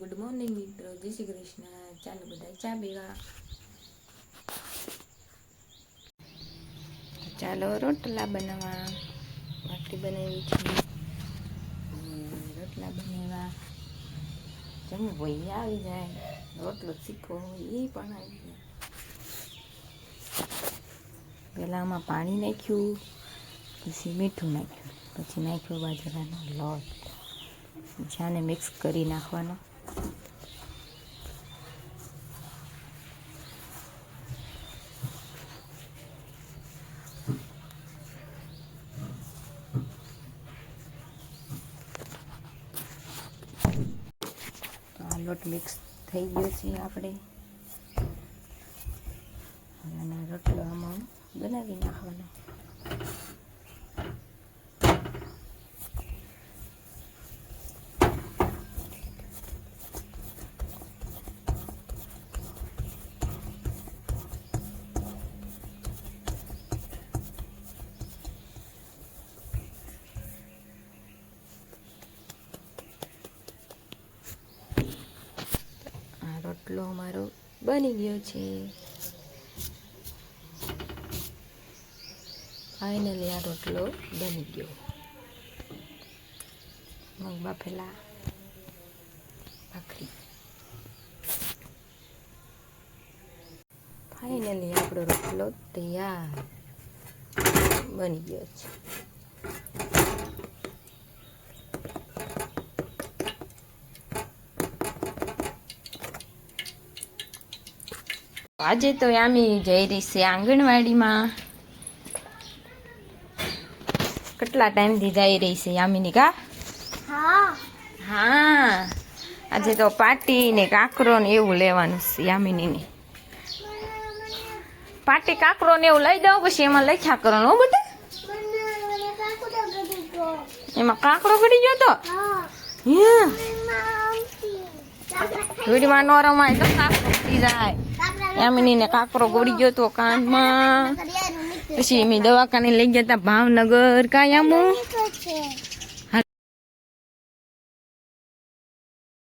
Good morning મિત્રો. જય શ્રી કૃષ્ણ. ચાલો બધા ચા પીવા. ચાલો રોટલા બનાવવા. ભાખરી બનાવી છે રોટલા બનાવ્યા જમવું ભાઈ આવી જાય. રોટલો શીખવો એ પણ આવી જાય. પહેલાં આમાં પાણી નાખ્યું, પછી મીઠું નાખ્યું. પછી નાખ્યું બાજરાનો લોટ. જાને મિક્સ કરી નાખવાનો. લોટ મિક્સ થઈ ગયો છે આપણે. અને રોટલો આમાં બનાવી નાખવાનો. રોટલો અમારો બની ગયો છે. ફાઇનલી આ રોટલો બની ગયો. મગ બાફેલા ભાખરી. ફાઇનલી આપણો રોટલો તૈયાર બની ગયો છે. આજે તો યામી જઈ રહી છે આંગણવાડીમાં. કેટલા ટાઈમથી જઈ રહી છે યામિની કા હા. હા. આજે તો પાટી ને કાકરો ને એવું લેવાનું છે યામિનીની. પાટી કાકરો ને એવું લઈ દઉં પછી એમાં લખ્યા કરો હો ગયો એમાં કાકરો ગડી ગયો તો? મામતી કાકડા રમાય તો કાકરો ગળી જાય. યામિનીને કાકરો ગોળી ગયો તો કાનમાં. પછી મેં દવાખાને લઈ ગયા હતા ભાવનગર કાયામું